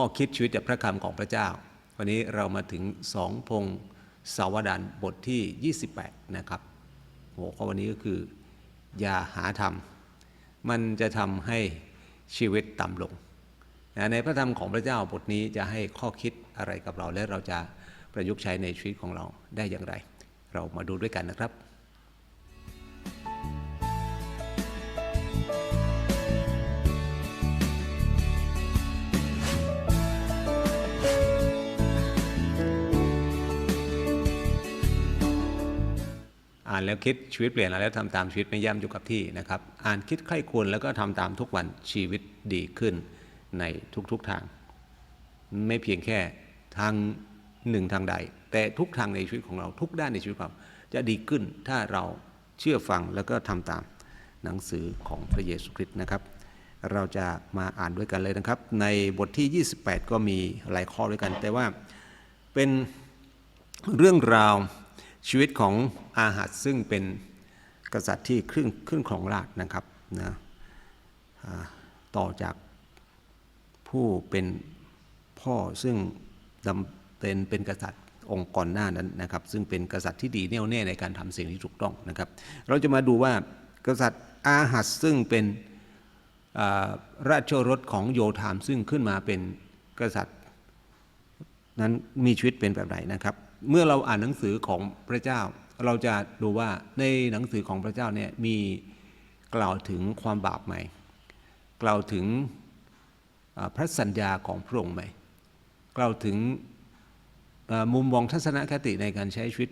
ข้อคิดชีวิตจากพระคำของพระเจ้า วันนี้เรามาถึงสองพงสาวดานบทที่ 28 นะครับหัวข้อวันนี้ก็คือ อย่าหาทำมันจะทำให้ชีวิตต่ำลง ในพระธรรมของพระเจ้าบทนี้จะให้ข้อคิดอะไรกับเราและเราจะประยุกต์ใช้ในชีวิตของเราได้อย่างไร เรามาดูด้วยกันนะครับานแล้วคิดชีวิตเปลี่ยนแล้วทำตามชีวิตไม่ย่ำอยู่กับที่นะครับ อ่านคิดใคร่ควรแล้วก็ทำตามทุกวันชีวิตดีขึ้นในทุกๆทาง ไม่เพียงแค่ทางหนึ่งทางใด แต่ทุกทางในชีวิตของเราทุกด้านในชีวิตของเราจะดีขึ้นถ้าเราเชื่อฟังแล้วก็ทำตามหนังสือของพระเยซูคริสต์นะครับ เราจะมาอ่านด้วยกันเลยนะครับ ในบทที่ 28 ก็มีหลายข้อด้วยกัน แต่ว่าเป็นเรื่องราว ชีวิตของอาหัดซึ่งเป็นกษัตริย์ที่ขึ้นขึ้นของราชนะครับนะต่อจากผู้เป็นพ่อซึ่งดำเป็นเป็นกษัตริย์องค์ก่อนหน้านั้นนะครับ ซึ่งเป็นกษัตริย์ที่ดีแน่วแน่ในการทำสิ่งที่ถูกต้องนะครับ เราจะมาดูว่ากษัตริย์อาหัดซึ่งเป็นราชโอรสของโยธามซึ่งขึ้นมาเป็นกษัตริย์นั้นมีชีวิตเป็นแบบไหนนะครับ เมื่อเราอ่านหนังสือของพระเจ้า เราจะดูว่าในหนังสือของพระเจ้าเนี่ยมีกล่าวถึงความบาปไหม กล่าวถึงพระสัญญาของพระองค์ไหม กล่าวถึงมุมมองทัศนคติในการใช้ชีวิต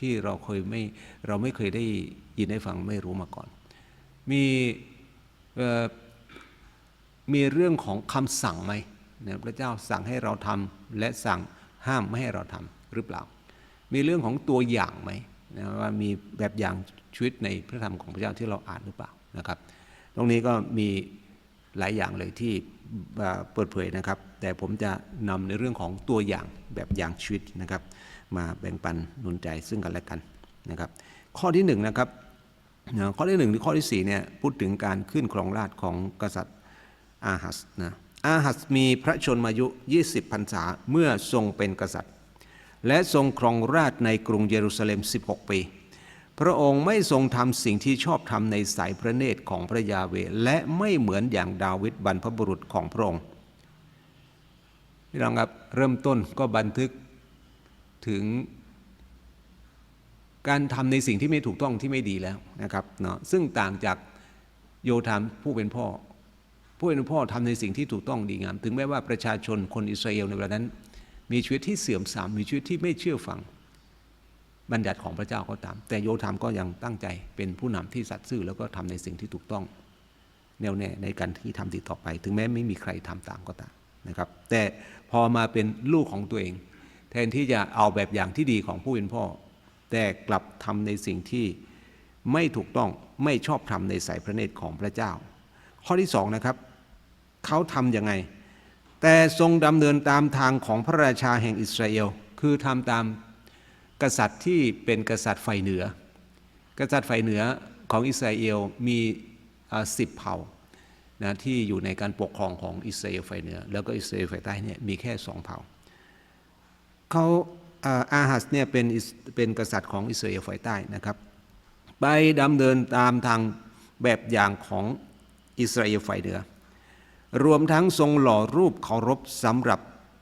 ที่เราเคยไม่เราไม่เคยได้ยินได้ฟังไม่รู้มาก่อน มีมีเรื่องของคำสั่งไหมพระเจ้าสั่งให้เราทำและสั่งห้ามไม่ให้เราทำ หรือเปล่า มีเรื่องของตัวอย่างไหมนะว่ามีแบบอย่างชีวิตในพระธรรมของพระเจ้าที่เราอ่านหรือเปล่านะครับ ตรงนี้ก็มีหลายอย่างเลยที่เปิดเผยนะครับ แต่ผมจะนำในเรื่องของตัวอย่างแบบอย่างชีวิตนะครับ มาแบ่งปันนุนใจซึ่งกันและกันนะครับ ข้อที่หนึ่งนะครับข้อที่หนึ่งหรือข้อที่สี่เนี่ยพูดถึงการขึ้นครองราชของกษัตริย์อาหัสนะอาหัสมีพระชนมายุ 20พรรษาเมื่อทรงเป็นกษัตริย์ และทรงครองราชในกรุงเยรูซาเล็ม 16 ปี พระองค์ไม่ทรงทำสิ่งที่ชอบทำในสายพระเนตรของพระยาเว และไม่เหมือนอย่างดาวิดบรรพบุรุษของพระองค์พี่น้องครับเริ่มต้นก็บันทึกถึงการทำในสิ่งที่ไม่ถูกต้องที่ไม่ดีแล้วนะครับเนาะซึ่งต่างจากโยธามผู้เป็นพ่อ ผู้เป็นพ่อทำในสิ่งที่ถูกต้องดีงาม ถึงแม้ว่าประชาชนคนอิสราเอลในเวลานั้น มีชีวิตที่เสื่อมทรามมีชีวิตที่ไม่เชื่อฟัง บัญญัติของพระเจ้าก็ตาม แต่โยธามก็ยังตั้งใจเป็นผู้นำที่สัตย์ซื่อแล้วก็ทำในสิ่งที่ถูกต้อง แน่วแน่ในการที่ทำดีต่อไป ถึงแม้ไม่มีใครทำตามก็ตามนะครับ แต่พอมาเป็นลูกของตัวเอง แทนที่จะเอาแบบอย่างที่ดีของผู้เป็นพ่อ แต่กลับทำในสิ่งที่ไม่ถูกต้องไม่ชอบทำในสายพระเนตรของพระเจ้า ข้อที่สองนะครับ เขาทำยังไง แต่ทรงดำเนินตามทางของพระราชาแห่งอิสราเอล คือทำตามกษัตริย์ที่เป็นกษัตริย์ฝ่ายเหนือ กษัตริย์ฝ่ายเหนือของอิสราเอลมีสิบเผ่านะที่อยู่ในการปกครองของอิสราเอลฝ่ายเหนือ แล้วก็อิสราเอลฝ่ายใต้เนี่ยมีแค่สองเผ่าเขาอาหัสเนี่ยเป็นเป็นกษัตริย์ของอิสราเอลฝ่ายใต้นะครับ ไปดำเนินตามทางแบบอย่างของอิสราเอลฝ่ายเหนือ รวมทั้งทรงหล่อรูปเคารพสำหรับ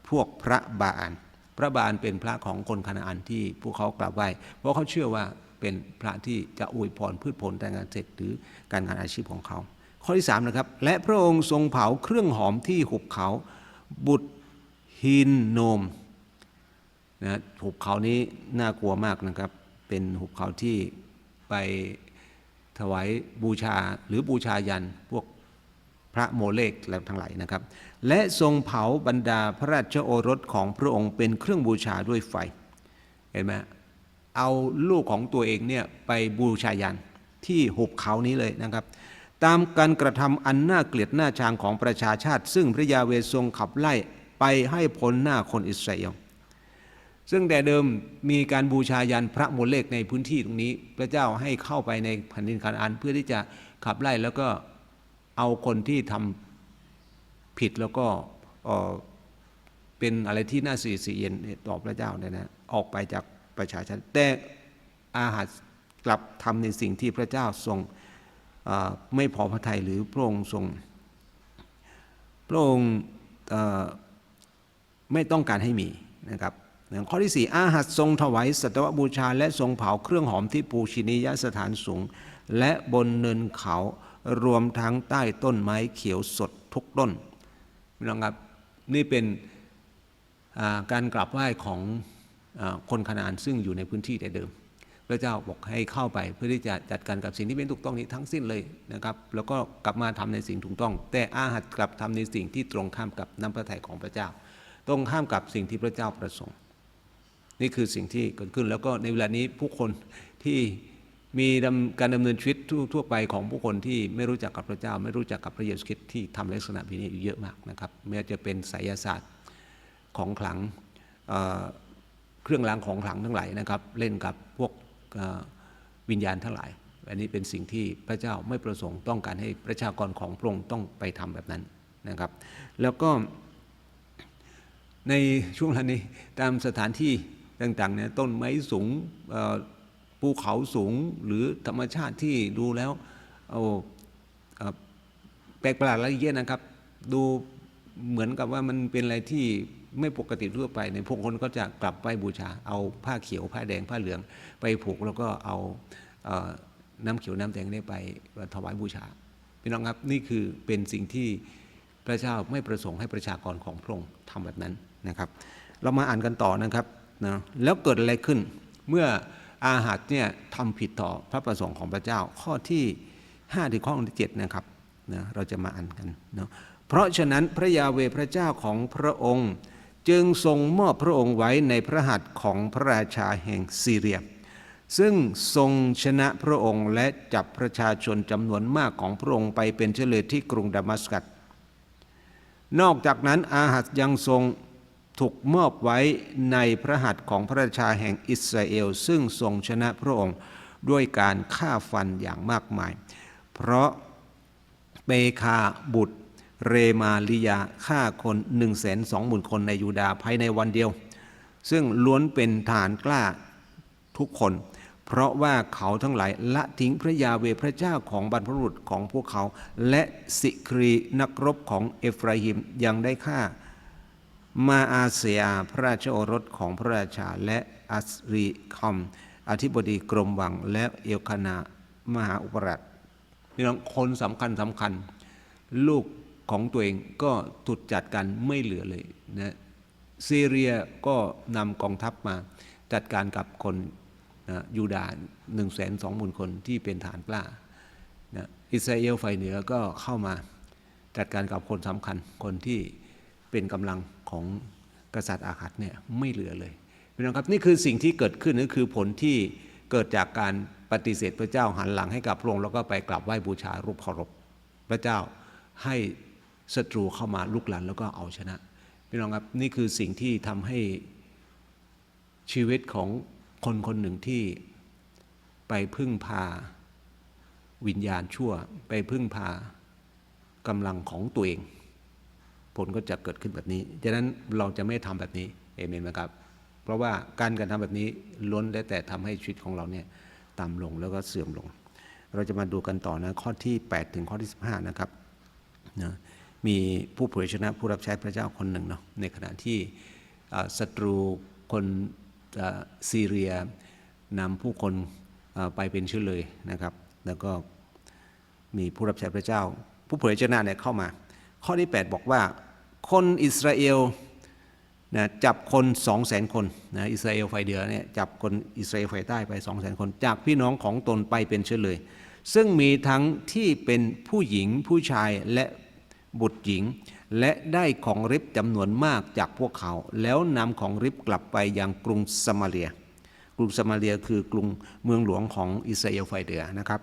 พวกพระบาอันพระบาอันเป็นพระของคนคานาอันที่พวกเขากราบไหว้เพราะเขาเชื่อว่าเป็นพระที่จะอวยพรพืชผลทางการเกษตรหรือการงานอาชีพของเขา ข้อที่สามนะครับและพระองค์ทรงเผาเครื่องหอมที่หุบเขาบุตรฮินโนมนะหุบเขานี้น่ากลัวมากนะครับ เป็นหุบเขาที่ไปถวายบูชาหรือบูชายันพวก พระโมเลกและทั้งหลายนะครับ และทรงเผาบรรดาพระราชโอรสของพระองค์เป็นเครื่องบูชาด้วยไฟ เห็นไหมเอาลูกของตัวเองเนี่ยไปบูชายันที่หุบเขานี้เลยนะครับ ตามการกระทำอันน่าเกลียดน่าชังของประชาชาติ ซึ่งพระยาเวทรงขับไล่ไปให้พ้นหน้าคนอิสราเอลซึ่งแต่เดิมมีการบูชายันพระโมเลกในพื้นที่ตรงนี้ พระเจ้าให้เข้าไปในแผ่นดินคานาอันเพื่อที่จะขับไล่แล้วก็ เอาคนที่ทำผิดแล้วก็เป็นอะไรที่น่าสีสีเย็นต่อพระเจ้าเนี่ยนะออกไปจากประชาชนแต่อาหัสกลับทำในสิ่งที่พระเจ้าทรงไม่พอพระทัยหรือพระองค์ทรงพระองค์ไม่ต้องการให้มีนะครับข้อที่ 4 อาหัสทรงถวายสัตวบูชา และทรงเผาเครื่องหอมที่ปูชินียสถานสูง และบนเนินเขา รวมทั้งใต้ต้นไม้เขียวสดทุกต้นพี่น้องครับนี่เป็นการกราบไหว้ของอคนคานานซึ่งอยู่ในพื้นที่แต่เดิม พระเจ้าบอกให้เข้าไปเพื่อที่จะจัดการกับสิ่งที่เป็นถูกต้องนี้ทั้งสิ้นเลยนะครับ แล้วก็กลับมาทำในสิ่งถูกต้อง แต่อาหัดกลับทำในสิ่งที่ตรงข้ามกับน้ำพระทัยของพระเจ้า ตรงข้ามกับสิ่งที่พระเจ้าประสงค์ นี่คือสิ่งที่เกิดขึ้นแล้วก็ในเวลานี้ผู้คนที่ มีการดำเนินชีวิตทั่วไปของผู้คนที่ไม่รู้จักกับพระเจ้า ไม่รู้จักกับพระเยซูคริสต์ที่ทำลักษณะแบบนี้อยู่เยอะมากนะครับไม่ว่าจะเป็นไสยศาสตร์ของขลังเเครื่องรางของขลังทั้งหลายนะครับ เล่นกับพวกวิญญาณทั้งหลาย อันนี้เป็นสิ่งที่พระเจ้าไม่ประสงค์ต้องการให้ประชากรของพระองค์ต้องไปทำแบบนั้นนะครับ แล้วก็ในช่วงเวลานี้ตามสถานที่ต่างๆเนี่ยต้นไม้สูง ภูเขาสูงหรือธรรมชาติที่ดูแล้วเอาแปลกประหลาดอะไรเยอะนะครับ ดูเหมือนกับว่ามันเป็นอะไรที่ไม่ปกติทั่วไปในพวกคนก็จะกลับไปบูชา เอาผ้าเขียวผ้าแดงผ้าเหลืองไปผูกแล้วก็เอาเอ่อน้ำเขียวน้ำแดงนี่ไปถวายบูชาพี่น้องครับนี่คือเป็นสิ่งที่พระเจ้าไม่ประสงค์ให้ประชากรของพระองค์ทำแบบนั้นนะครับ เรามาอ่านกันต่อนะครับนะแล้วเกิดอะไรขึ้นเมื่อ อาหัดเนี่ยทำผิดต่อพระประสงค์ของพระเจ้า ข้อที่5ถึงข้อที่7นะครับนะเราจะมาอ่านกันเนาะเพราะฉะนั้นพระยาเวพระเจ้าของพระองค์ จึงทรงมอบพระองค์ไว้ในพระหัตถ์ของพระราชาแห่งซีเรีย ซึ่งทรงชนะพระองค์และจับประชาชนจำนวนมากของพระองค์ไปเป็นเฉลยที่กรุงดามัสกัสนอกจากนั้นอาหัสยังทรง ถูกมอบไว้ในพระหัตถ์ของพระราชาแห่งอิสราเอล ซึ่งทรงชนะพระองค์ด้วยการฆ่าฟันอย่างมากมาย เพราะเปคาบุตรเรมาลิยาฆ่าคน1นึ่งแสนสองหมื่นคนในยูดาห์ภายในวันเดียว ซึ่งล้วนเป็นฐานกล้าทุกคน เพราะว่าเขาทั้งหลายละทิ้งพระยาเวพระเจ้าของบรรพบุรุษของพวกเขา และสิครีนักรบของเอฟราฮิมยังได้ฆ่า มาอาเซียพระราชโอรสของพระราชาและอัสรีคอม อธิบดีกรมวังและเอลคานามหาอุปราชนี่น้องคนสำคัญสำคัญ ลูกของตัวเองก็ถูกจัดการไม่เหลือเลยนะซีเรียก็นำกองทัพมาจัดการกับคนนะยูดาห์หนึ่งแสนสองหมื่นคนที่เป็นฐานกล้านะอิสราเอลฝ่ายเหนือก็เข้ามาจัดการกับคนสำคัญคนที่เป็นกำลัง ของกษัตริย์อาคัดเนี่ยไม่เหลือเลยพี่น้องครับนี่คือสิ่งที่เกิดขึ้นนี่คือผลที่เกิดจากการปฏิเสธพระเจ้าหันหลังให้กับพระองค์แล้วก็ไปกราบไหว้บูชารูปเคารพพระเจ้าให้ศัตรูเข้ามาลุกลันแล้วก็เอาชนะพี่น้องครับนี่คือสิ่งที่ทำให้ชีวิตของคนคนหนึ่งที่ไปพึ่งพาวิญญาณชั่ว ไปพึ่งพากำลังของตัวเอง ผลก็จะเกิดขึ้นแบบนี้ฉะนั้นเราจะไม่ทำแบบนี้เอเมนไหมครับ เพราะว่าการกระทำแบบนี้ล้นได้แต่ทำให้ชีวิตของเราเนี่ยต่ำลงแล้วก็เสื่อมลง เราจะมาดูกันต่อนะข้อที่ 8 ถึงข้อที่ 15 นะครับนะมีผู้เผยชนะผู้รับใช้พระเจ้าคนหนึ่งเนาะในขณะที่ศัตรูคนซีเรียนำผู้คนไปเป็นเชื้อเลยนะครับ แล้วก็มีผู้รับใช้พระเจ้า ผู้เผยชนะเนี่ยเข้ามา ข้อที่ 8 บอกว่า คนอิสราเอลนะจับคน2 0 0 0 0 0คนนะอิสราเอลฝ่ายเหนือเนี่ยจับคนอิสราเอลฝ่ายใต้ไป2 0 0 0 0 0คน จากพี่น้องของตนไปเป็นเชื้อเลย ซึ่งมีทั้งที่เป็นผู้หญิงผู้ชายและบุตรหญิง และได้ของริบจำนวนมากจากพวกเขา แล้วนำของริบกลับไปยังกรุงสมาเรีย กรุงสมาเรียคือกรุงเมืองหลวงของอิสราเอลฝ่ายเหนือนะครับ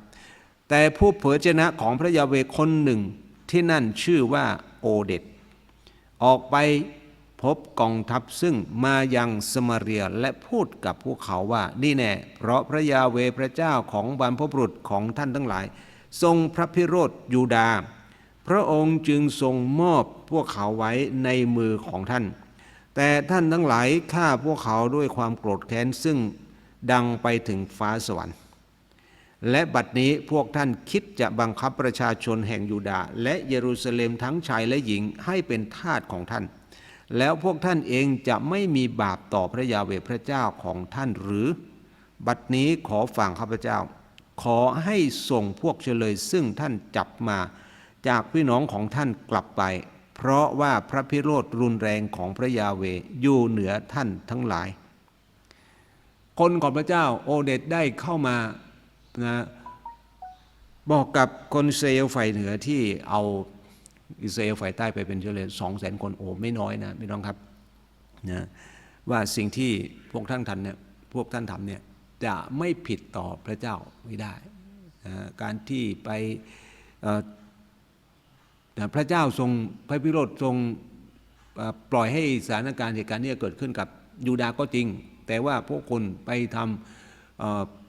แต่ผู้เผยชนะของพระยาเวคนหนึ่งที่นั่นชื่อว่าโอเดต ออกไปพบกองทัพซึ่งมายังสมาเรียและพูดกับพวกเขาว่านี่แน่เพราะพระยาเวพระเจ้าของบรรพบุรุษของท่านทั้งหลาย ทรงพระพิโรธยูดาห์พระองค์จึงทรงมอบพวกเขาไว้ในมือของท่าน แต่ท่านทั้งหลายฆ่าพวกเขาด้วยความโกรธแค้นซึ่งดังไปถึงฟ้าสวรรค์ และบัดนี้พวกท่านคิดจะบังคับประชาชนแห่งยูดาห์และเยรูซาเล็มทั้งชายและหญิงให้เป็นทาสของท่าน แล้วพวกท่านเองจะไม่มีบาปต่อพระยาเวพระเจ้าของท่านหรือ บัดนี้ขอฟังข้าพเจ้า ขอให้ส่งพวกเฉลยซึ่งท่านจับมาจากพี่น้องของท่านกลับไป เพราะว่าพระพิโรธรุนแรงของพระยาเวอยู่เหนือท่านทั้งหลาย คนของพระเจ้าโอเดตได้เข้ามา นะบอกกับคนเอลฝ่ายเหนือที่เอาอิสราเอลฝ่ายใต้ไปเป็นเชื้อเลยสองแสนคนโอ้ไม่น้อยนะพี่น้องครับนะว่าสิ่งที่พวกท่านทำเนี่ยพวกท่านทำเนี่ยจะไม่ผิดต่อพระเจ้าไม่ได้นะการที่ไปเอ่อนะพระเจ้าทรงพระพิโรธทรงปล่อยให้สถานการณ์เหตุการณ์นี้เกิดขึ้นกับยูดาห์ก็จริง แต่ว่าพวกคนไปทำ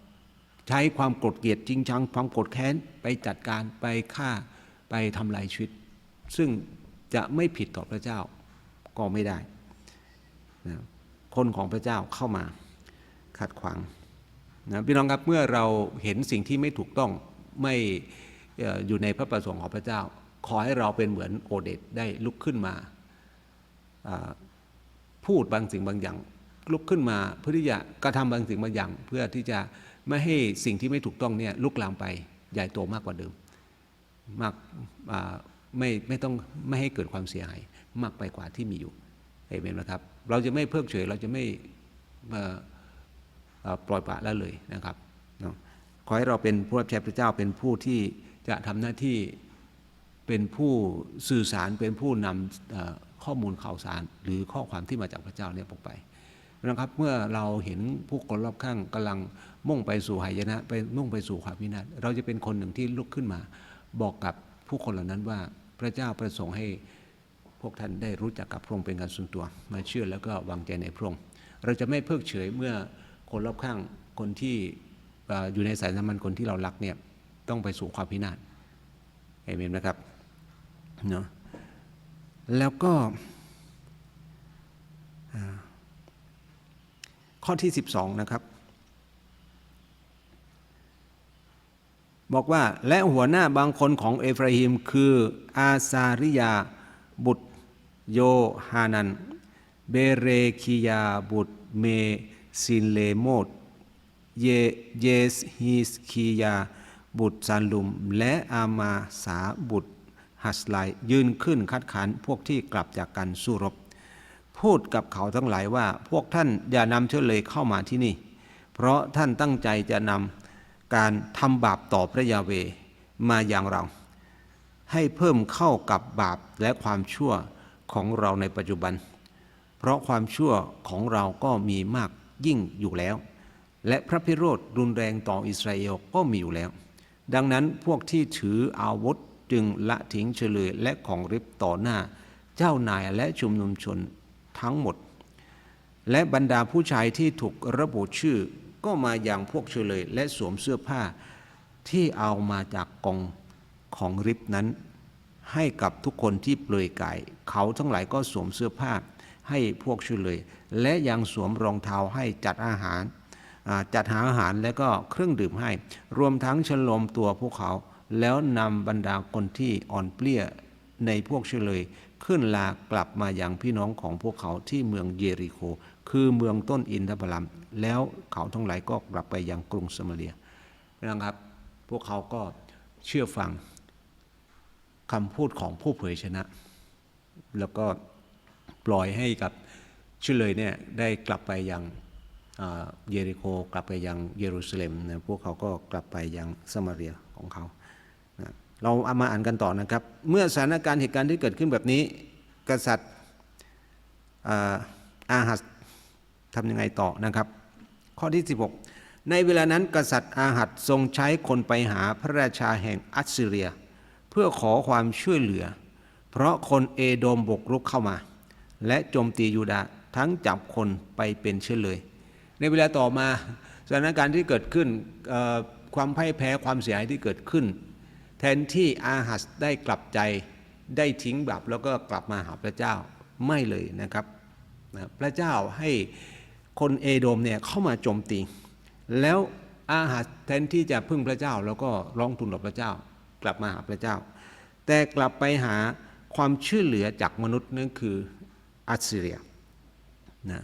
ใช้ความโกรธเกลียดจริงชัง ความโกรธแค้นไปจัดการไปฆ่าไปทำลายชีวิต ซึ่งจะไม่ผิดต่อพระเจ้าก็ไม่ได้นะคนของพระเจ้าเข้ามาขัดขวางนะพี่น้องครับเมื่อเราเห็นสิ่งที่ไม่ถูกต้องไม่อยู่ในพระประสงค์ของพระเจ้า ขอให้เราเป็นเหมือนโอเดตได้ลุกขึ้นมาพูดบางสิ่งบางอย่าง ลุกขึ้นมาเพื่อที่จะกระทำบางสิ่งบางอย่าง เพื่อที่จะ ไม่ให้สิ่งที่ไม่ถูกต้องเนี่ยลุกลามไปใหญ่โตมากกว่าเดิม มากไม่ไม่ต้องไม่ให้เกิดความเสียหายมากไปกว่าที่มีอยู่เห็นไหมครับ เราจะไม่เพิกเฉยเราจะไม่ปล่อยปละละเลยนะครับขอให้เราเป็นผู้รับใช้พระเจ้าเป็นผู้ที่จะทำหน้าที่เป็นผู้สื่อสารเป็นผู้นำข้อมูลข่าวสาร หรือข้อความที่มาจากพระเจ้าเนี่ยออกไป นะครับ เมื่อเราเห็นผู้คนรอบข้างกำลังมุ่งไปสู่หายนะ ไปมุ่งไปสู่ความพินาศเราจะเป็นคนหนึ่งที่ลุกขึ้นมา บอกกับผู้คนเหล่านั้นว่าพระเจ้าประสงค์ให้พวกท่านได้รู้จักกับพระองค์เป็นการส่วนตัว มาเชื่อแล้วก็วางใจในพระองค์เราจะไม่เพิกเฉยเมื่อคนรอบข้างคนที่อยู่ในสายสัมพันธ์คนที่เรารักเนี่ยต้องไปสู่ความพินาศเอเมนนะครับเนาะแล้วก็ ข้อที่ 12 นะครับ บอกว่าและหัวหน้าบางคนของเอฟราฮิมคือ อาซาริยา บุตร โยฮานัน เบเรคียา บุตร เมซินเลโมดเยเยสฮิสคียา บุตรซาลุม และอามาสาบุตรฮัสไลยืนขึ้นคัดค้านพวกที่กลับจากการสู้รบ พูดกับเขาทั้งหลายว่า พวกท่านอย่านำเชื้อเลยเข้ามาที่นี่ เพราะท่านตั้งใจจะนำการทำบาปต่อพระยาเวมาอย่างเรา ให้เพิ่มเข้ากับบาปและความชั่วของเราในปัจจุบัน เพราะความชั่วของเราก็มีมากยิ่งอยู่แล้ว และพระพิโรธรุนแรงต่ออิสราเอลก็มีอยู่แล้ว ดังนั้นพวกที่ถืออาวุธจึงละทิ้งเฉลยและของริบต่อหน้า เจ้านายและชุมนุมชน ทั้งหมด และบรรดาผู้ชายที่ถูกระบุชื่อ ก็มาอย่างพวกเฉลย และสวมเสื้อผ้าที่เอามาจากกองของริบนั้น ให้กับทุกคนที่เปลือยกาย เขาทั้งหลายก็สวมเสื้อผ้าให้พวกเฉลย และยังสวมรองเท้าให้จัดอาหารจัดหาอาหารและก็เครื่องดื่มให้ รวมทั้งฉลมตัวพวกเขา แล้วนำบรรดาคนที่อ่อนเปลี้ยในพวกเฉลย ขึ้นลากลับมาอย่างพี่น้องของพวกเขาที่เมืองเยริโค คือเมืองต้นอินทผลัม แล้วเขาทั้งหลายก็กลับไปยังกรุงสมาเรียนะครับ พวกเขาก็เชื่อฟังคำพูดของผู้เผยชนะ แล้วก็ปล่อยให้กับเลยเนี่ยได้กลับไปยังอ่าเยริโค กลับไปยังเยรูซาเล็มนะพวกเขาก็กลับไปยังสมาเรียของเขา เราเอามาอ่านกันต่อนะครับ เมื่อสถานการณ์เหตุการณ์ที่เกิดขึ้นแบบนี้ กษัตริย์อาหัสทำยังไงต่อนะครับ ข้อที่ 16 ในเวลานั้นกษัตริย์อาหัดทรงใช้คนไปหาพระราชาแห่งอัสซีเรีย เพื่อขอความช่วยเหลือ เพราะคนเอโดมบุกรุกเข้ามา และโจมตียูดาห์ทั้งจับคนไปเป็นเชื้อเลย ในเวลาต่อมาสถานการณ์ที่เกิดขึ้นความพ่ายแพ้ความเสียหายที่เกิดขึ้น ทนที่อาหัสได้กลับใจได้ทิ้งบาปแล้วก็กลับมาหาพระเจ้าไม่เลยนะครับนะพระเจ้าให้คนเอโดมเนี่ยเข้ามาโจมตี แล้วอาหัสแทนที่จะพึ่งพระเจ้า แล้วก็ร้องทูลต่อพระเจ้า กลับมาหาพระเจ้า แต่กลับไปหาความช่วยเหลือจากมนุษย์นั่นคืออัสซีเรียนะ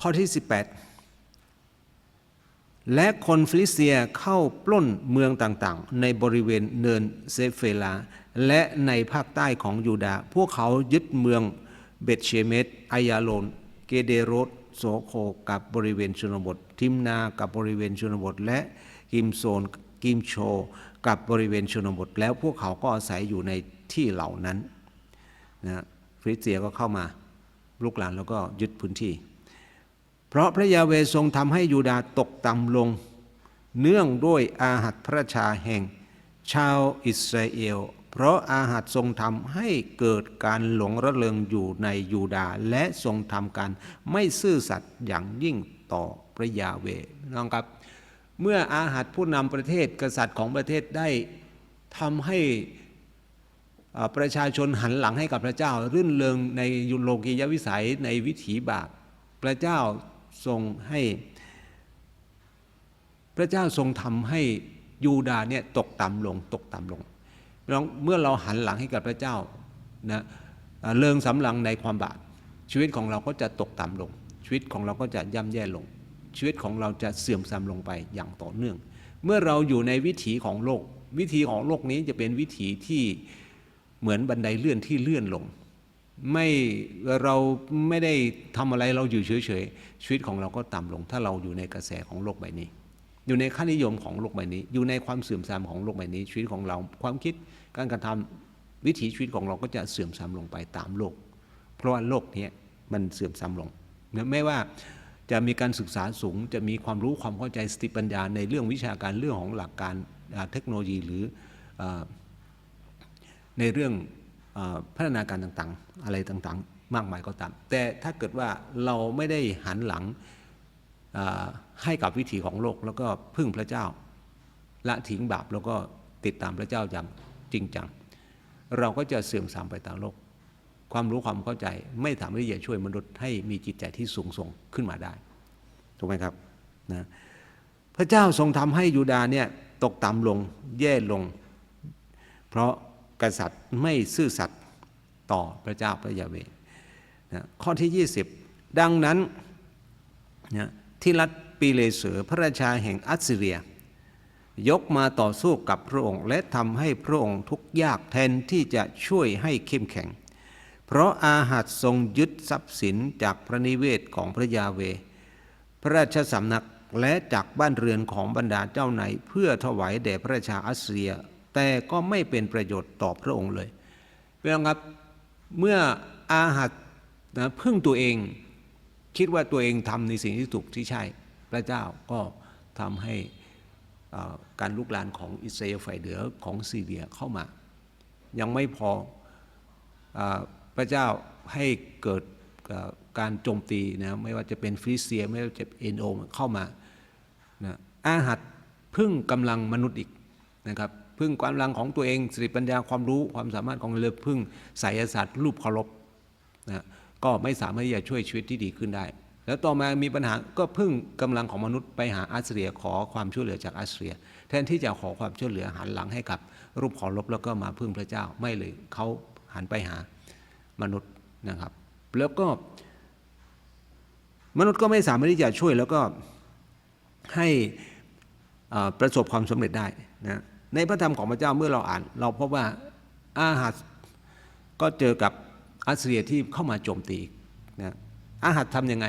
ข้อที่ 18 และคนฟิลิเตียเข้าปล้นเมืองต่างๆ ในบริเวณเนินเซเฟลา และในภาคใต้ของยูดาห์พวกเขายึดเมืองเบตเชเมตอายาโลน เกเดโรตโสโคกับบริเวณชนบท ทิมนากับบริเวณชนบท และกิมโซนกิมโช กับบริเวณชนบท แล้วพวกเขาก็อาศัยอยู่ในที่เหล่านั้นนะฟิลิเตียก็เข้ามาลุกลานแล้วก็ยึดพื้นที่ เพราะพระยาเวทรงทำให้ยูดาห์ตกต่ำลง เนื่องด้วยอาหัตพระชาแห่ง ชาวอิสราเอล เพราะอาหัตทรงทำให้เกิดการหลงระเริงอยู่ในยูดาห์และทรงทำการไม่ซื่อสัตย์อย่างยิ่งต่อพระยาเวน้องครับ เมื่ออาหัตผู้นำประเทศกษัตริย์ของประเทศได้ทำให้ประชาชนหันหลังให้กับพระเจ้า รื่นเริงในยุโลกียวิสัยในวิถีบาปพระเจ้า ทรงให้พระเจ้าทรงทำให้ยูดาห์เนี่ยตกต่ำลงตกต่ำลงเราเมื่อเราหันหลังให้กับพระเจ้านะเริงสำลังในความบาปชีวิตของเราก็จะตกต่ำลง ชีวิตของเราก็จะย่ำแย่ลง ชีวิตของเราจะเสื่อมทรามลงไปอย่างต่อเนื่อง เมื่อเราอยู่ในวิถีของโลก วิถีของโลกนี้จะเป็นวิถีที่เหมือนบันไดเลื่อนที่เลื่อนลง ไม่เราไม่ได้ทำอะไรเราอยู่เฉยๆชีวิตของเราก็ต่ำลง ถ้าเราอยู่ในกระแสของโลกใบนี้ อยู่ในค่านิยมของโลกใบนี้ อยู่ในความเสื่อมทรามของโลกใบนี้ ชีวิตของเราความคิดการกระทำวิถีชีวิตของเราก็จะเสื่อมทรามลงไปตามโลก เพราะว่าโลกนี้มันเสื่อมทรามลงไม่ว่าจะมีการศึกษาสูง จะมีความรู้ความเข้าใจสติปัญญาในเรื่องวิชาการเรื่องของหลักการเทคโนโลยีหรือในเรื่อง พัฒนาการต่างๆ อะไรต่างๆ มากมายก็ตาม แต่ถ้าเกิดว่าเราไม่ได้หันหลังให้กับวิถีของโลกแล้วก็พึ่งพระเจ้า ละทิ้งบาปแล้วก็ติดตามพระเจ้าอย่างจริงจัง เราก็จะเสื่อมทรามไปตามโลก ความรู้ความเข้าใจไม่สามารถที่จะช่วยมนุษย์ให้มีจิตใจที่สูงส่งขึ้นมาได้ถูกไหมครับนะพระเจ้าทรงทำให้ยูดาห์เนี่ยตกต่ำลงแย่ลง เพราะ กษัตริย์ไม่ซื่อสัตย์ต่อพระเจ้าพระยาเวนะข้อที่ 20 ดังนั้นนะที่รัฐปีเลเสือพระราชาแห่งอัสซีเรีย ยกมาต่อสู้กับพระองค์ และทำให้พระองค์ทุกยากแทนที่จะช่วยให้เข้มแข็ง เพราะอาหัดทรงยึดทรัพย์สินจากพระนิเวศของพระยาเว พระราชสำนักและจากบ้านเรือนของบรรดาเจ้านายเพื่อถวายแด่พระราชาอัสเซีย แต่ก็ไม่เป็นประโยชน์ต่อพระองค์เลยเพื่อนครับเมื่ออาหัดนะพึ่งตัวเองคิดว่าตัวเองทำในสิ่งที่ถูกที่ใช่ พระเจ้าก็ทำให้การลุกลานของอิสราเอลฝ่ายเหนือของซีเรียเข้ามา ยังไม่พออพระเจ้าให้เกิดการโจมตีนะไม่ว่าจะเป็นฟิลิเตียไม่ว่าจะเป็นเอ็นโอเข้ามานะอาหัดพึ่งกำลังมนุษย์อีกนะครับ พึ่งกำลังของตัวเองสติปัญญาความรู้ความสามารถของเรือพึ่งไสยศาสตร์รูปเคารพนะก็ไม่สามารถที่จะช่วยชีวิตที่ดีขึ้นได้ แล้วต่อมามีปัญหาก็พึ่งกำลังของมนุษย์ไปหาอัสเรียขอความช่วยเหลือจากอัสเรีย แทนที่จะขอความช่วยเหลือหันหลังให้กับ รูปเคารพแล้วก็มาพึ่งพระเจ้าไม่เลยเขาหันไปหามนุษย์นะครับ แล้วก็ มนุษย์ก็ไม่สามารถที่จะช่วยแล้วก็ให้ประสบความสำเร็จได้นะ ในพระธรรมของพระเจ้าเมื่อเราอ่าน เราพบว่าอาหัดก็เจอกับอัสเรียที่เข้ามาโจมตีนะอาหัดทำยังไง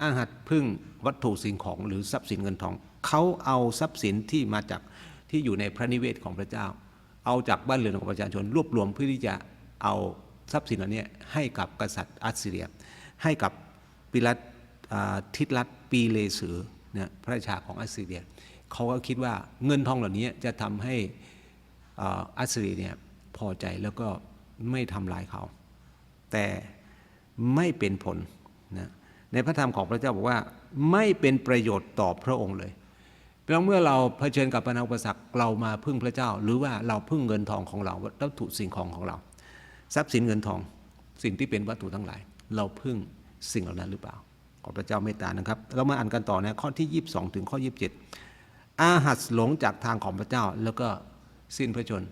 อาหัดพึ่งวัตถุสิ่งของหรือทรัพย์สินเงินทอง เขาเอาทรัพย์สินที่มาจากที่อยู่ในพระนิเวศของพระเจ้า เอาจากบ้านเรือนของประชาชน รวบรวมเพื่อที่จะเอาทรัพย์สินเหล่านี้ให้กับกษัตริย์อัสเรีย ให้กับปิรัตทิตรัตปีเลสือนี่ยพระราชาของอัสเรีย เขาก็คิดว่าเงินทองเหล่านี้จะทำให้อัสซีเรีเนี่ยพอใจแล้วก็ไม่ทำลายเขา แต่ไม่เป็นผลนะในพระธรรมของพระเจ้าบอกว่าไม่เป็นประโยชน์ต่อพระองค์เลยเพราะเมื่อเราเผชิญกับปัญหาอุปสรรคเรามาพึ่งพระเจ้า หรือว่าเราพึ่งเงินทองของเราวัตถุสิ่งของของเรา ทรัพย์สินเงินทองสิ่งที่เป็นวัตถุทั้งหลาย เราพึ่งสิ่งเหล่านั้นหรือเปล่า ขอพระเจ้าเมตตานะครับ เรามาอ่านกันต่อนะข้อที่ 22 ถึงข้อ 27 อาหัสหลงจากทางของพระเจ้า แล้วก็สิ้นพระชน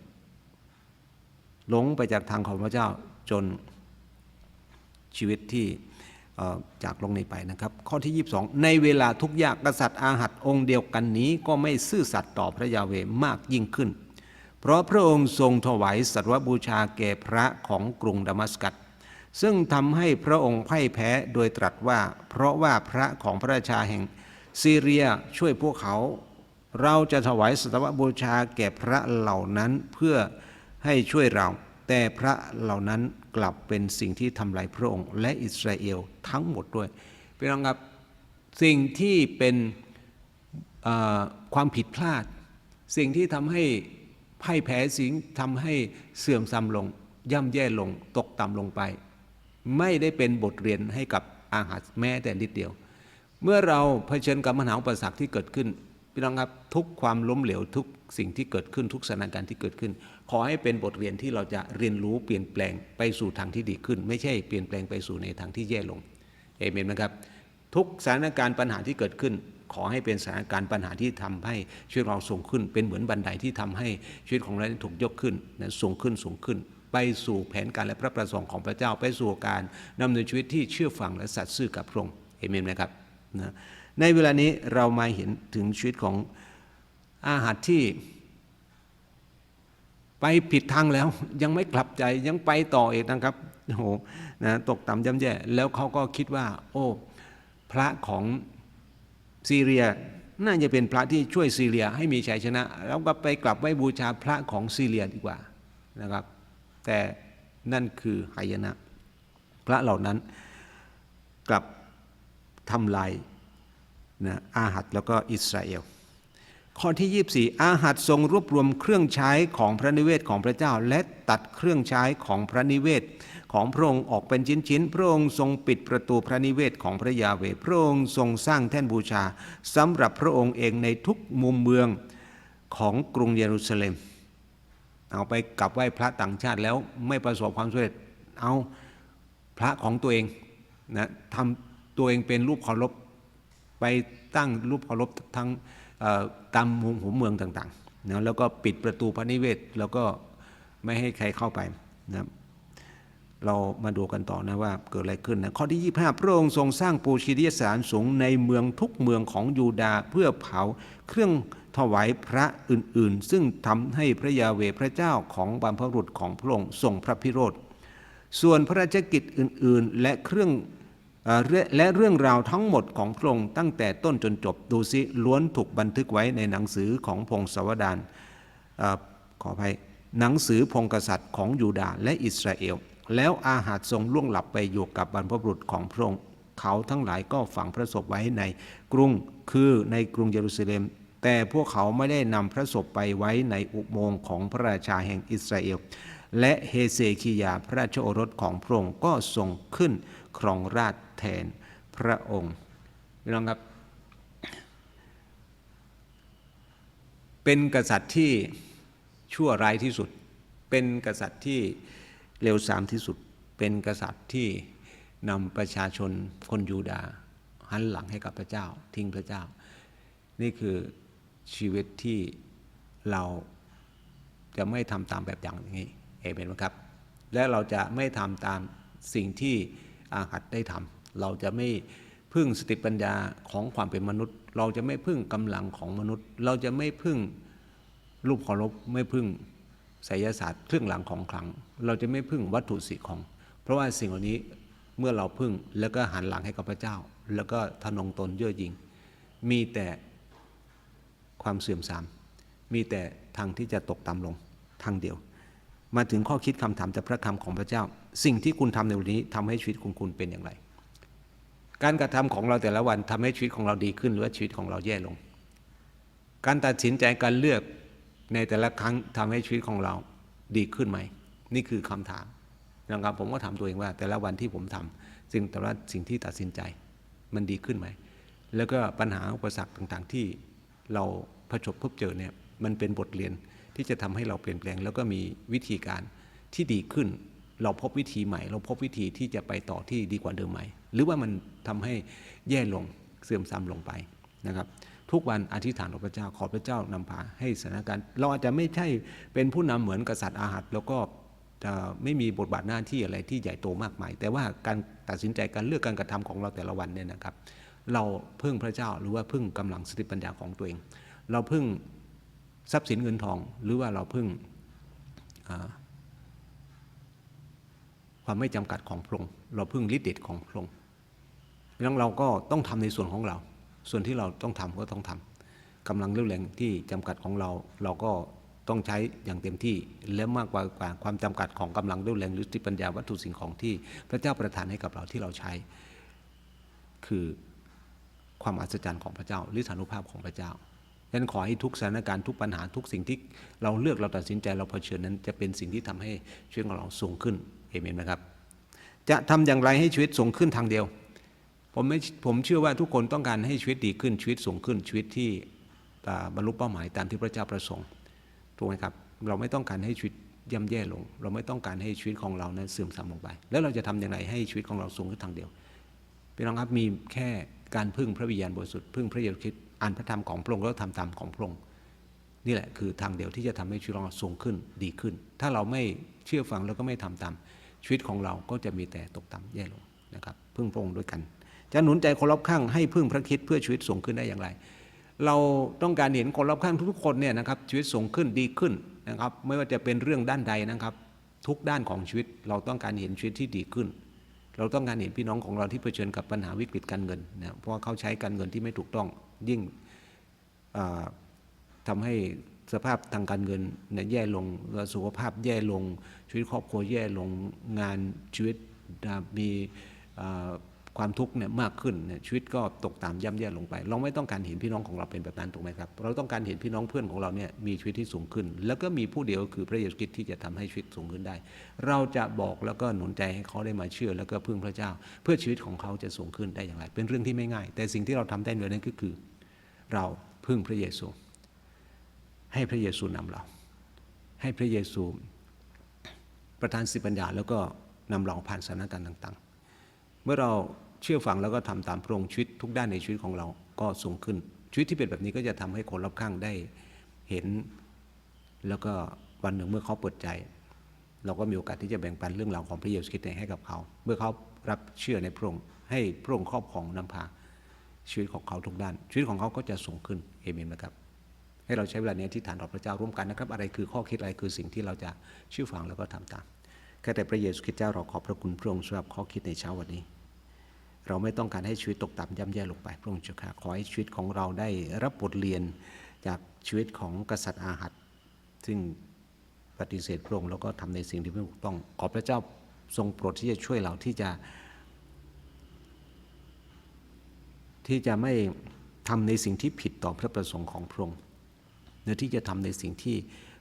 หลงไปจากทางของพระเจ้าจนชีวิตที่จากลงนี้ไปนะครับ ข้อที่ 22 ในเวลาทุกยากกษัตริย์อาหัสองค์เดียวกันนี้ก็ไม่ซื่อสัตย์ต่อพระยาเวมากยิ่งขึ้น เพราะพระองค์ทรงถวายสัตวบูชาแก่พระของกรุงดามัสกัสซึ่งทำให้พระองค์พ่ายแพ้โดยตรัสว่า เพราะว่าพระของพระราชาแห่งซีเรียช่วยพวกเขา เราจะถวายสัตวบูชาแก่พระเหล่านั้นเพื่อให้ช่วยเรา แต่พระเหล่านั้นกลับเป็นสิ่งที่ทำลายพระองค์ และอิสราเอลทั้งหมดด้วยพี่น้องครับสิ่งที่เป็นความผิดพลาด สิ่งที่ทำให้พ่ายแพ้สิ่งทำให้เสื่อมทรามลง ย่ำแย่ลงตกต่ำลงไป ไม่ได้เป็นบทเรียนให้กับอาหารแม้แต่นิดเดียว เมื่อเราเผชิญกับปัญหาอุปสรรคที่เกิดขึ้น พี่น้องครับทุกความล้มเหลวทุกสิ่งที่เกิดขึ้นทุกสถานการณ์ที่เกิดขึ้น ขอให้เป็นบทเรียนที่เราจะเรียนรู้เปลี่ยนแปลงไปสู่ทางที่ดีขึ้น ไม่ใช่เปลี่ยนแปลงไปสู่ในทางที่แย่ลงเอเมนไหมครับทุกสถานการณ์ปัญหาที่เกิดขึ้น ขอให้เป็นสถานการณ์ปัญหาที่ทำให้ชีวิตเราสูงขึ้น เป็นเหมือนบันไดที่ทำให้ชีวิตของเราถูกยกขึ้นนะสูงขึ้นสูงขึ้น ไปสู่แผนการและพระประสงค์ของพระเจ้าไปสู่การดำเนินชีวิตที่เชื่อฟังและสัตย์ซื่อกับพระองค์เอเมนไหมครับนะ ในเวลานี้เรามาเห็นถึงชีวิตของอาหารที่ ไปผิดทางแล้วยังไม่กลับใจยังไปต่ออีกนะครับโอ้โหนะตกต่ำย่ำแย่แล้วเขาก็คิดว่า โอ้ พระของซีเรียน่าจะเป็นพระที่ช่วยซีเรียให้มีชัยชนะ แล้วก็ไปกลับไว้บูชาพระของซีเรียดีกว่านะครับ แต่นั่นคือหายนะ พระเหล่านั้นกลับทำลาย นะอาหัดแล้วก็อิสราเอล ข้อที่ 24 อาหัดทรงรวบรวมเครื่องใช้ของพระนิเวศของพระเจ้า และตัดเครื่องใช้ของพระนิเวศของพระองค์ออกเป็นชิ้นๆ พระองค์ทรงปิดประตูพระนิเวศของพระยาเวพระองค์ทรงสร้างแท่นบูชาสำหรับพระองค์เองในทุกมุมเมืองของกรุงเยรูซาเล็ม เอาไปกลับไหว้พระต่างชาติแล้วไม่ประสบความสำเร็จ เอาพระของตัวเองนะทำตัวเองเป็นรูปเคารพ ไปตั้งรูปเคารพทั้งตามมุมหัวเมืองต่างๆนะแล้วก็ปิดประตูพระนิเวศแล้วก็ไม่ให้ใครเข้าไปนะเรามาดูกันต่อนะว่าเกิดอะไรขึ้นนะข้อที่ 25 พระองค์ทรงสร้างปูชนียสานสูงในเมืองทุกเมืองของยูดาเพื่อเผาเครื่องถวายพระอื่นๆ ซึ่งทำให้พระยาเวพระเจ้าของบรรพบุรุษของพระองค์ทรงพระพิโรธส่วนพระราชกิจอื่นๆ และเครื่อง และเรื่องราวทั้งหมดของพระองค์ตั้งแต่ต้นจนจบดูสิล้วนถูกบันทึกไว้ในหนังสือของพงศาวดารขออภัยหนังสือพงกษัตริย์ของยูดาห์และอิสราเอล แล้วอาหาดทรงล่วงหลับไปอยู่กับบรรพบุรุษของพระองค์เขาทั้งหลายก็ฝังพระศพไว้ในกรุงคือในกรุงเยรูซาเล็ม แต่พวกเขาไม่ได้นำพระศพไปไว้ในอุโมงค์ของพระราชาแห่งอิสราเอล และเฮเซคียาพระราชโอรสของพระองค์ก็ทรงขึ้น ครองราชแทนพระองค์พี่น้องครับ เป็นกษัตริย์ที่ชั่วร้ายที่สุด เป็นกษัตริย์ที่เลวทรามที่สุด เป็นกษัตริย์ที่นำประชาชนคนยูดาห์หันหลังให้กับพระเจ้า ทิ้งพระเจ้า นี่คือชีวิตที่เราจะไม่ทำตามแบบอย่างนี้เอเมนไหมครับ และเราจะไม่ทำตามสิ่งที่ อาหัดได้ทำเราจะไม่พึ่งสติปัญญาของความเป็นมนุษย์ เราจะไม่พึ่งกำลังของมนุษย์ เราจะไม่พึ่งรูปเคารพไม่พึ่งไสยศาสตร์เครื่องหลังของขลัง เราจะไม่พึ่งวัตถุสิ่งของ เพราะว่าสิ่งเหล่านี้เมื่อเราพึ่งแล้วก็หันหลังให้กับพระเจ้า แล้วก็ทะนงตนเย่อหยิ่งมีแต่ความเสื่อมทราม มีแต่ทางที่จะตกต่ำลงทางเดียว มาถึงข้อคิดคำถามจากพระคำของพระเจ้า สิ่งที่คุณทำในวันนี้ทำให้ชีวิตของคุณเป็นอย่างไร การกระทำของเราแต่ละวันทำให้ชีวิตของเราดีขึ้น หรือว่าชีวิตของเราแย่ลง การตัดสินใจการเลือกในแต่ละครั้งทำให้ชีวิตของเราดีขึ้นไหม นี่คือคำถามนะครับผมก็ถามตัวเองว่า แต่ละวันที่ผมทำสิ่งแต่ละสิ่งที่ตัดสินใจ มันดีขึ้นไหม แล้วก็ปัญหาอุปสรรคต่างๆที่เราพบพบเจอเนี่ยมันเป็นบทเรียน ที่จะทำให้เราเปลี่ยนแปลง แล้วก็มีวิธีการที่ดีขึ้น เราพบวิธีใหม่ เราพบวิธีที่จะไปต่อที่ดีกว่าเดิมไหมหรือว่ามันทำให้แย่ลงเสื่อมทรามลงไปนะครับทุกวันอธิษฐานต่อพระเจ้าขอพระเจ้านำพาให้สถานการณ์ เราอาจจะไม่ใช่เป็นผู้นำเหมือนกษัตริย์อาหัดแล้วก็ไม่มีบทบาทหน้าที่อะไรที่ใหญ่โตมากมาย แต่ว่าการตัดสินใจการเลือกการกระทำของเราแต่ละวันเนี่ยนะครับ เราพึ่งพระเจ้าหรือว่าพึ่งกำลังสติปัญญาของตัวเอง เราพึ่ง ทรัพย์สินเงินทอง หรือว่าเราพึ่งความไม่จำกัดของพระองค์เราพึ่งฤทธิ์เดชของพระองค์ดังนั้นเราก็ต้องทำในส่วนของเรา ส่วนที่เราต้องทำก็ต้องทำกำลังเรี่ยวแรงที่จำกัดของเราเราก็ต้องใช้อย่างเต็มที่และมากกว่าวาความจำกัดของกำลังเรี่ยวแรงหรือสติปัญญาวัตถุสิ่งของที่พระเจ้าประทานให้กับเราที่เราใช้ คือความอัศจรรย์ของพระเจ้าหรือฐานุภาพของพระเจ้า ดังนั้นขอให้ทุกสถานการณ์ทุกปัญหาทุกสิ่งที่เราเลือกเราตัดสินใจเราเผชิญนั้นจะเป็นสิ่งที่ทำให้ชีวิตของเราสูงขึ้นเอเมนไหมครับ จะทำอย่างไรให้ชีวิตสูงขึ้นทางเดียว ผมไม่ผมเชื่อว่าทุกคนต้องการให้ชีวิตดีขึ้นชีวิตสูงขึ้นชีวิตที่บรรลุเป้าหมายตามที่พระเจ้าประสงค์ถูกไหมครับ เราไม่ต้องการให้ชีวิตย่ำแย่ลง เราไม่ต้องการให้ชีวิตของเรานั้นเสื่อมทรามลงไป แล้วเราจะทำอย่างไรให้ชีวิตของเราสูงขึ้นทางเดียวพี่น้องครับมีแค่การพึ่งพระวิญญาณบริสุทธิ์พึ่งพระเยซูคริสต อ่านพระธรรมของพระองค์แล้วทำตามของพระองค์นี่แหละคือทางเดียวที่จะทำให้ชีวิตเราสูงขึ้นดีขึ้น ถ้าเราไม่เชื่อฟังแล้วก็ไม่ทำตามชีวิตของเราก็จะมีแต่ตกต่ำแย่ลงนะครับพึ่งพระองค์ด้วยกัน จะหนุนใจคนรอบข้างให้พึ่งพระคิดเพื่อชีวิตสูงขึ้นได้อย่างไร เราต้องการเห็นคนรอบข้างทุกๆคนเนี่ยนะครับชีวิตสูงขึ้นดีขึ้นนะครับ ไม่ว่าจะเป็นเรื่องด้านใดนะครับ ทุกด้านของชีวิตเราต้องการเห็นชีวิตที่ดีขึ้น เราต้องการเห็นพี่น้องของเราที่เผชิญกับปัญหาวิกฤตการเงินนะเพราะว่าเขาใช้การเงินที่ไม่ถูกต้อง ยิ่งทำทำให้สภาพทางการเงินเนี่ยแย่ลงสุขภาพแย่ลง ชีวิตครอบครัวแย่ลงงานชีวิตมีอ่า ความทุกข์เนี่ยมากขึ้นเนี่ยชีวิตก็ตกตามย่ำแย่ลงไป เราไม่ต้องการเห็นพี่น้องของเราเป็นแบบนั้นถูกไหมครับ เราต้องการเห็นพี่น้องเพื่อนของเราเนี่ยมีชีวิตที่สูงขึ้น แล้วก็มีผู้เดียวคือพระเยซูคริสต์ที่จะทำให้ชีวิตสูงขึ้นได้ เราจะบอกแล้วก็หนุนใจให้เขาได้มาเชื่อ แล้วก็พึ่งพระเจ้า เพื่อชีวิตของเขาจะสูงขึ้นได้อย่างไร เป็นเรื่องที่ไม่ง่าย แต่สิ่งที่เราทำได้เลยนั้นก็คือ เราพึ่งพระเยซู ให้พระเยซูนำเรา ให้พระเยซูประทานสิปัญญาแล้วก็นำเราผ่านสถานการณ์ต่าง ๆ เมื่อเรา เชื่อฟังแล้วก็ทำตามพระองค์ชีวิตทุกด้านในชีวิตของเราก็สูงขึ้น ชีวิตที่เป็นแบบนี้ก็จะทำให้คนรอบข้างได้เห็น แล้วก็วันหนึ่งเมื่อเขาเปิดใจ เราก็มีโอกาสที่จะแบ่งปันเรื่องราวของพระเยซูคริสต์ให้กับเขา เมื่อเขารับเชื่อในพระองค์ให้พระองค์ครอบครองนำพาชีวิตของเขาทุกด้าน ชีวิตของเขาก็จะสูงขึ้นเอเมนไหมครับให้เราใช้เวลาเนี้ยที่ฐานต่อพระเจ้าร่วมกันนะครับ อะไรคือข้อคิดอะไรคือสิ่งที่เราจะเชื่อฟังแล้วก็ทำตามแค่แต่พระเยซูคริสต์เจ้าเราขอบพระคุณพระองค์สำหรับข้อคิดในเช้าวันนี้ เราไม่ต้องการให้ชีวิตตกต่ำย่ำแย่ลงไปพระองค์เจ้าค่ะขอให้ชีวิตของเราได้รับบทเรียนจากชีวิตของกษัตริย์อาหัดซึ่งปฏิเสธพระองค์แล้วก็ทำในสิ่งที่ไม่ถูกต้อง ขอพระเจ้าทรงโปรดที่จะช่วยเราที่จะ ที่จะไม่ทำในสิ่งที่ผิดต่อพระประสงค์ของพระองค์เนื้อที่จะทำในสิ่งที่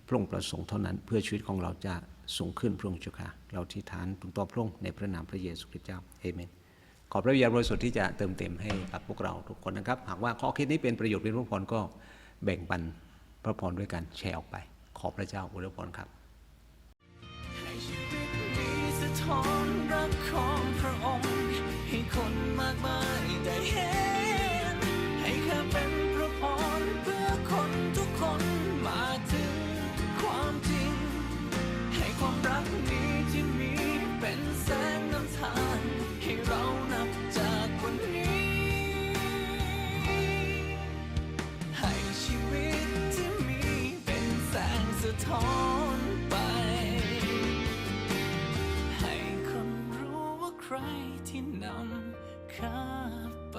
พระองค์ประสงค์เท่านั้น เพื่อชีวิตของเราจะสูงขึ้นพระองค์เจ้าค่ะเราที่ฐานถึงต่อพระองค์ในพระนามพระเยซูคริสต์เจ้าเอเมน ขอพระวิญญาณบริสุทธิ์ที่จะเติมเต็มให้กับพวกเราทุกคนนะครับ หากว่าข้อคิดนี้เป็นประโยชน์เป็นพระพรก็แบ่งปันพระพรด้วยกันแชร์ออกไป ขอพระเจ้าอวยพรครับให้ชีวิตนี้สะท้อนรักของพระองค์ให้คนมากมายได้เห็น ใครที่นำข้าไป